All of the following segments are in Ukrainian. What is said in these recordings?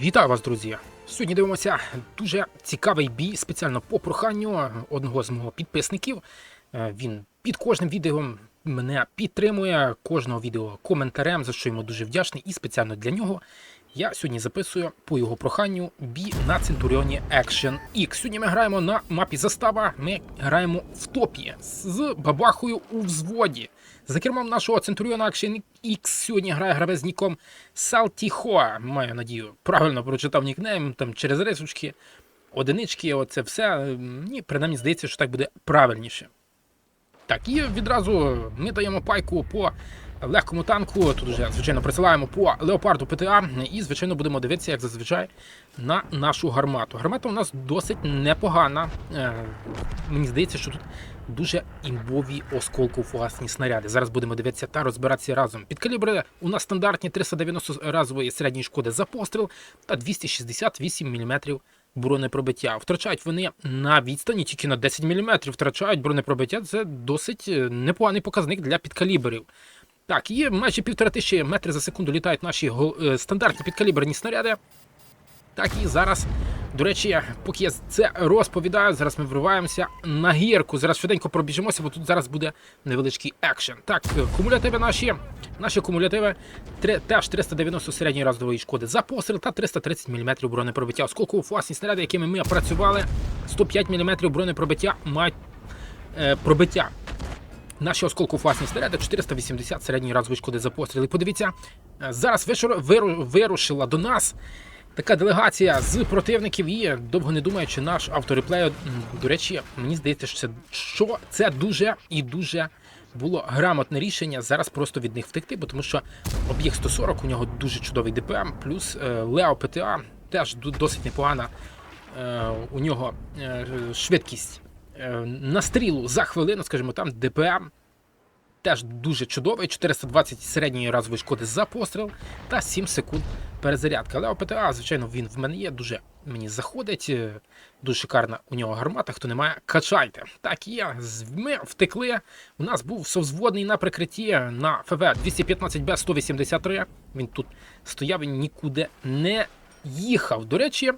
Вітаю вас, друзі! Сьогодні дивимося дуже цікавий бій спеціально по проханню одного з мого підписників. Е, Він під кожним відео мене підтримує, кожного відео коментарем, за що йому дуже вдячний. І спеціально для нього я сьогодні записую по його проханню бій на Центуріоні Action X. Сьогодні ми граємо на мапі застава. Ми граємо в топі з бабахою у взводі. За кермом нашого Центуріона Action X сьогодні грає гравець ніком Салтіхо. Маю надію, правильно прочитав нікнейм там через рисочки, одинички, оце все. Мені принаймні здається, що так буде правильніше. Так, і відразу ми даємо пайку по легкому танку. Тут вже, звичайно, присилаємо по леопарду ПТА. І, звичайно, будемо дивитися, як зазвичай, на нашу гармату. Гармата у нас досить непогана. Е, Мені здається, що тут дуже імбові осколково-фугасні снаряди. Зараз будемо дивитися та розбиратися разом. Підкалібри у нас стандартні 390 разової середньої шкоди за постріл та 268 мм бронепробиття. Втрачають вони на відстані тільки на 10 мм. Втрачають бронепробиття. Це досить е, непоганий показник для підкалібрів. Так, і майже півтора тисячі метрів за секунду літають наші е, стандартні підкаліберні снаряди. Так і зараз, до речі, поки я це розповідаю, зараз ми вриваємося на гірку. Зараз швиденько пробіжимося, бо тут зараз буде невеличкий екшен. Так, е, кумулятиви наші. Наші кумулятиви теж 390 середньої разової шкоди за постріл та 330 мм бронепробиття. Осколково фуасні снаряди, якими ми працювали, 105 мм бронепробиття мають е, пробиття. Наші осколково-фугасні снаряди 480 середньої разової шкоди за постріл. І подивіться, е, зараз вирушила до нас така делегація з противників. І довго не думаючи, наш автореплей, до речі, мені здається, що це, що це дуже і дуже було грамотне рішення зараз просто від них втекти, бо тому що об'єкт 140 у нього дуже чудовий ДПМ, плюс е, Лео ПТА теж досить непогана. Е, у нього швидкість на стрілу за хвилину, скажімо, там ДПМ теж дуже чудовий. 420 середньої разової шкоди за постріл та 7 секунд перезарядка. Але ОПТА, звичайно, він в мене є, дуже мені заходить. е, Дуже шикарна у нього гармата. Хто не має, качайте. Так є. Ми втекли. У нас був совзводний на прикритті на ФВ 215Б 183. Він тут стояв, він нікуди не їхав. До речі,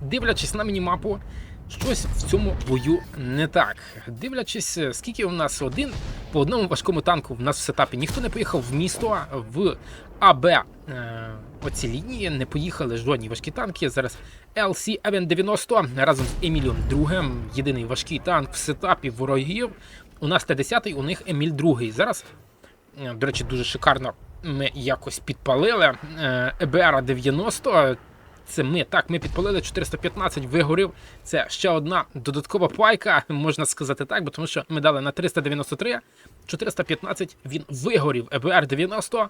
дивлячись на мінімапу, щось в цьому бою не так. Дивлячись, е, скільки у нас один по одному важкому танку в нас в сетапі ніхто не поїхав в місто в АБ. Е, оці лінії не поїхали жодні важкі танки. Зараз LC Event 90 разом з Емілієм другим. Єдиний важкий танк в сетапі ворогів. У нас Т-10, у них Еміль другий. Зараз Е, До речі, дуже шикарно ми якось підпалили. Е, ЕБР 90. Це ми так, ми підпалили 415, вигорів. Це ще одна додаткова пайка, можна сказати так, бо тому що ми дали на 393, 415 він вигорів. ЕБР 90.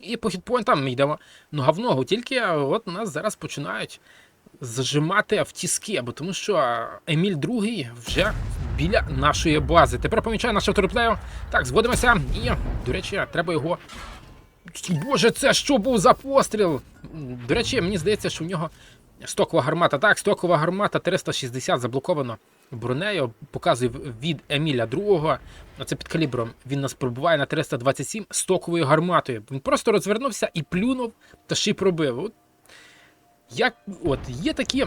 І по хітпоінтам ми йдемо нога в ногу. Тільки от нас зараз починають зажимати в тіски, бо тому що Еміль другий вже біля нашої бази. Тепер помічаю наш автореплею. Так, зводимося. І, до речі, треба його. Боже, це що був за постріл? До речі, мені здається, що в нього стокова гармата. Так, стокова гармата 360 заблоковано бронею. Показує від Еміля другого. Оце під калібром. Він нас пробуває на 327 стоковою гарматою. Він просто розвернувся і плюнув та ще й пробив. От як от є такі.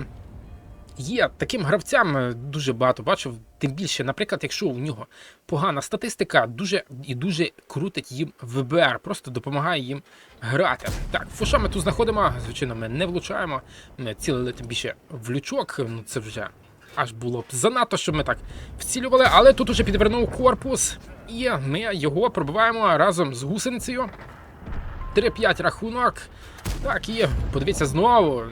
Є таким гравцям е, дуже багато бачив. Тим більше, наприклад, якщо у нього погана статистика, дуже і дуже крутить їм ВБР, просто допомагає їм грати. Так, фуша ми тут знаходимо. Звичайно, ми не влучаємо. Ми цілили тим більше в лючок. Ну це вже аж було б занадто, щоб ми так вцілювали. Але тут уже підвернув корпус, і ми його пробиваємо разом з гусеницею. 3-5 рахунок. Так, і подивіться знову.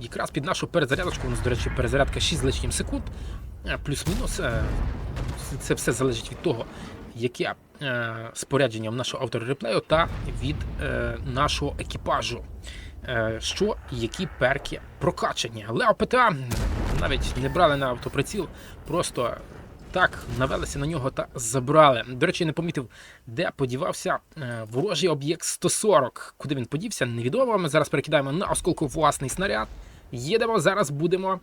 Якраз під нашу перезарядочку, у нас, до речі, перезарядка 6 з лишнім секунд. Е, Плюс-мінус. е, Це все залежить від того, яке е, спорядження в нашого автореплею та від нашого екіпажу. Що які перки прокачані. Лео ПТА навіть не брали на автоприціл, просто так навелися на нього та забрали. До речі, не помітив, де подівався ворожий об'єкт 140. Куди він подівся, невідомо. Ми зараз перекидаємо на осколку власний снаряд. Їдемо, зараз будемо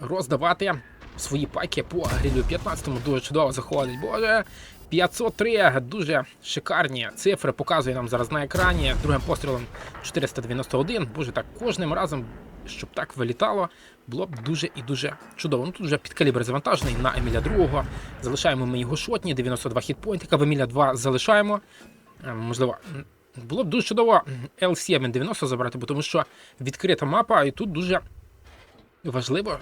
роздавати свої пайки по грилю 15-му. Дуже чудово заходить. Боже, 503 дуже шикарні цифри показує нам зараз на екрані. Другим пострілом 491. Боже, так кожним разом, щоб так вилітало, було б дуже і дуже чудово. Ну тут вже підкалібр завантажений на Еміля 2. Залишаємо ми його шотні, 92 хітпойнтика. В Еміля 2 залишаємо. Е, Можливо, було б дуже чудово L790 забрати, бо тому що відкрита мапа, і тут дуже важливо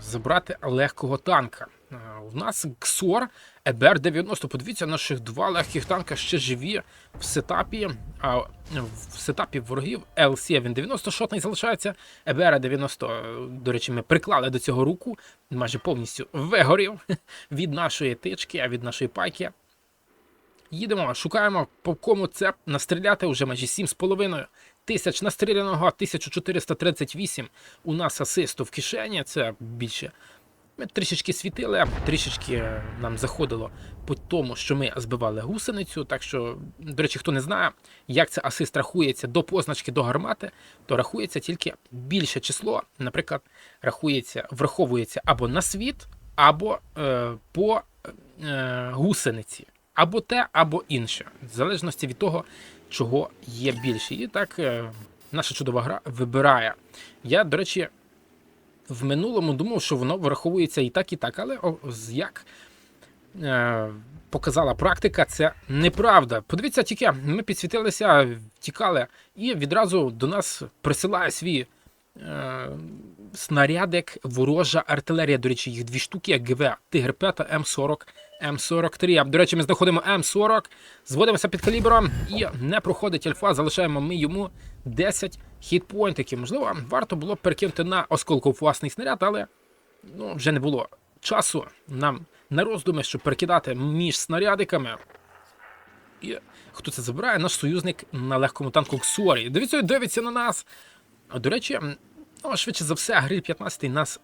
забрати легкого танка. У нас Ксор ЕБР-90. Подивіться, наших два легких танка ще живі в сетапі. А в сетапі ворогів L790 шотний залишається. ЕБР-90, е, до речі, ми приклали до цього руку, майже повністю вигорів від нашої тички, а від нашої пайки. Їдемо, шукаємо по кому це настріляти вже майже 7,5 тисяч настріляного, 1438 у нас асисту в кишені, це більше. Ми трішечки світили, трішечки нам заходило по тому, що ми збивали гусеницю. Так що, до речі, хто не знає, як це асист рахується до позначки до гармати, то рахується тільки більше число. Наприклад, рахується, враховується або на світ, або е, по е, гусениці. Або те, або інше, в залежності від того, чого є більше. І так е, наша чудова гра вибирає. Я, до речі, в минулому думав, що воно враховується і так, і так, але як е, показала практика, це неправда. Подивіться, тільки ми підсвітилися, втікали, і відразу до нас присилає свій е, снарядик ворожа артилерія. До речі, їх дві штуки, ГВ Тигр 5 М40 М43. До речі, ми знаходимо М40, зводимося під калібром і не проходить альфа. Залишаємо ми йому 10 хітпойнтиків. Можливо, варто було перекинути на осколковласний снаряд, але ну, вже не було часу нам на роздуми, щоб перекидати між снарядиками. І хто це забирає? Наш союзник на легкому танку Ксорі. Дивіться, дивиться на нас. До речі, ну, швидше за все, гриль 15 нас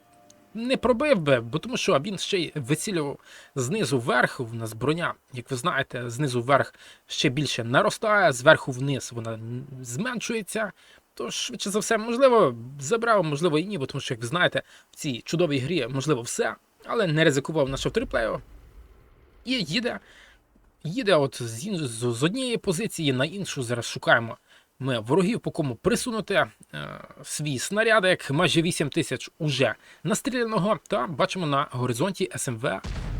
не пробив би, бо тому що він ще й вицілював знизу вверх. У нас броня, як ви знаєте, знизу вверх ще більше наростає, зверху вниз вона зменшується. Тож, швидше за все, можливо, забрав, можливо, і ні, бо тому що, як ви знаєте, в цій чудовій грі можливо все, але не ризикував на шофтриплею. І їде, їде от з, з, з однієї позиції на іншу. Зараз шукаємо ворогів, по кому присунути е, свій снарядик. Майже 8 тисяч уже настріляного. Та бачимо на горизонті СМВ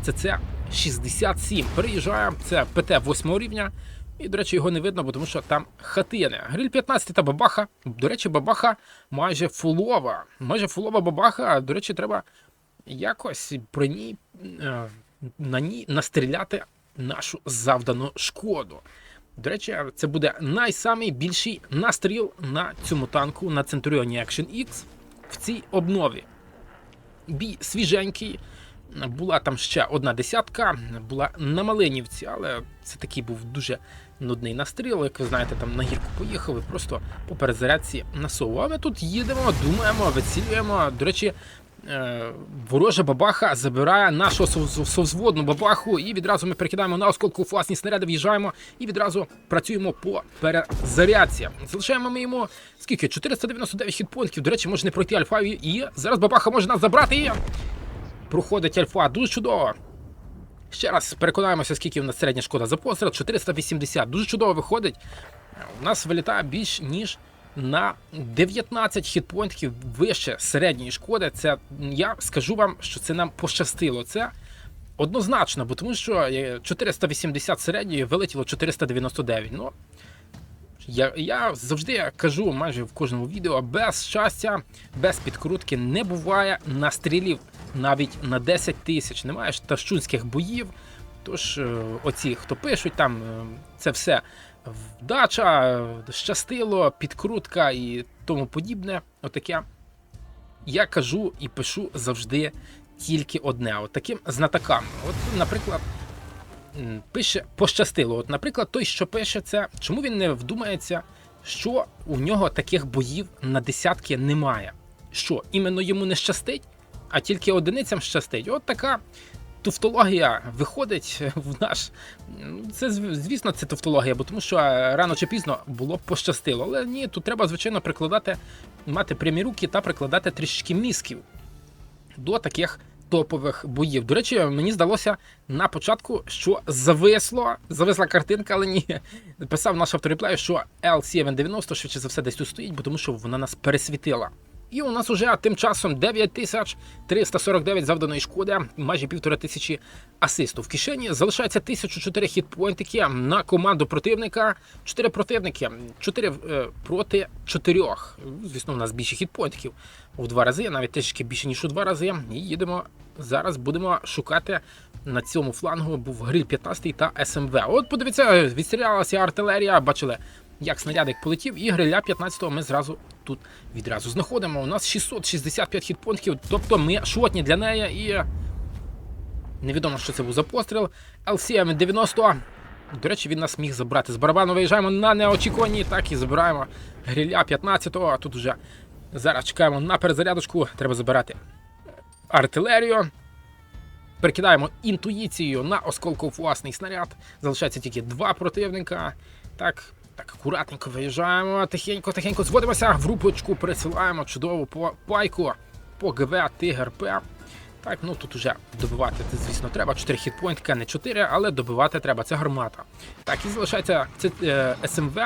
ЦЦ-67. Переїжджає, це ПТ 8 рівня. І, до речі, його не видно, бо тому що там хатини. Гриль 15 та бабаха. До речі, бабаха майже фулова. Майже фулова бабаха. До речі, треба якось про ній е, на ній настріляти нашу завдану шкоду. До речі, це буде найсамий більший настріл на цьому танку на Centurion Action X в цій обнові. Бій свіженький. Була там ще одна десятка, була на Малинівці, але це такий був дуже нудний настріл. Як ви знаєте, там на гірку поїхали, просто по перезарядці насову. А ми тут їдемо, думаємо, вицілюємо. До речі, ворожа бабаха забирає нашу совзводну бабаху, і відразу ми перекидаємо на осколку власні снаряди, в'їжджаємо і відразу працюємо по перезарядці. Залишаємо ми йому скільки? 499 хітпонтів. До речі, може не пройти альфа, і зараз бабаха може нас забрати. І проходить альфа. Дуже чудово. Ще раз переконаємося, скільки в нас середня шкода за постріл. 480. Дуже чудово виходить. У нас вилітає більш ніж на 19 хітпойнтів вище середньої шкоди. Це я скажу вам, що це нам пощастило. Це однозначно, бо тому що е, 480 середньої вилетіло 499. Ну, я, я завжди кажу майже в кожному відео, без щастя, без підкрутки не буває настрілів навіть на 10 тисяч. Немає ж боїв. Тож е, оці, хто пишуть, там е, це все вдача, щастило, підкрутка і тому подібне. Отаке. Я кажу і пишу завжди тільки одне. От таким знатокам. От, наприклад, пише пощастило. От, наприклад, той, що пише це, чому він не вдумається, що у нього таких боїв на десятки немає. Що іменно йому не щастить, а тільки одиницям щастить. От така туфтологія виходить в наш. Це звісно, це туфтологія, бо тому що е, рано чи пізно було б пощастило. Але ні, тут треба, звичайно, прикладати, мати прямі руки та прикладати трішки мізків до таких топових боїв. До речі, мені здалося на початку, що зависло, зависла картинка, але ні. Писав наш автореплей, що L790 швидше за все десь тут стоїть, бо тому що вона нас пересвітила. І у нас уже тим часом 9349 завданої шкоди, майже півтора тисячі асисту в кишені. Залишається 1004 хітпойнтики на команду противника. 4 противники, 4 е, проти 4. Звісно, у нас більше хітпойнтиків у два рази, навіть трішки більше ніж у два рази. І їдемо зараз. Будемо шукати на цьому флангу. Був гриль 15 та СМВ. От подивіться, відстрілялася артилерія. Бачили, як снарядик полетів, і гриля 15-го ми зразу тут відразу знаходимо. У нас 665 хітпонтів, тобто ми шотні для неї і. Невідомо, що це був за постріл. LCM 90. До речі, він нас міг забрати. З барабану виїжджаємо на неочікувані, так і забираємо гриля 15-го. А тут вже зараз чекаємо на перезарядочку. Треба забирати артилерію. Перекидаємо інтуїцією на осколковласний снаряд. Залишається тільки два противника. Так, так, акуратненько виїжджаємо, тихенько, тихенько зводимося, в групочку присилаємо чудову пайку по ГВ Тигр П. Так, ну тут уже добивати, це, звісно, треба. 4 хітпойнтика, не 4, але добивати треба. Це гармата. Так, і залишається це е, СМВ.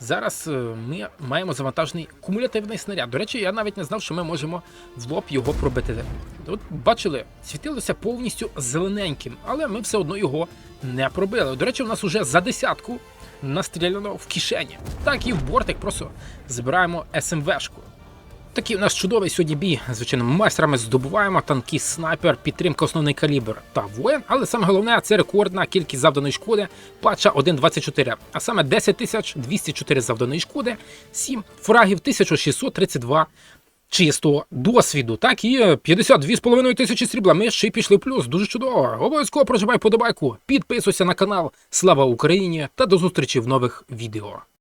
Зараз е, ми маємо завантажений кумулятивний снаряд. До речі, я навіть не знав, що ми можемо в лоб його пробити. От бачили, світилося повністю зелененьким, але ми все одно його не пробили. До речі, у нас уже за десятку настріляно в кишені. Так і в бортик просто збираємо СМВшку. Такий у нас чудовий сьогодні бій. Звичайно, майстрами здобуваємо танкіст, снайпер, підтримка основний калібр та воїн. Але саме головне це рекордна кількість завданої шкоди патча 1.24. А саме 10 204 завданої шкоди, 7 фрагів 1632 чистого досвіду. Так і 52,5 тисячі срібла. Ми ще й пішли плюс. Дуже чудово. Обов'язково проживай подобайку, підписуйся на канал. Слава Україні та до зустрічі в нових відео.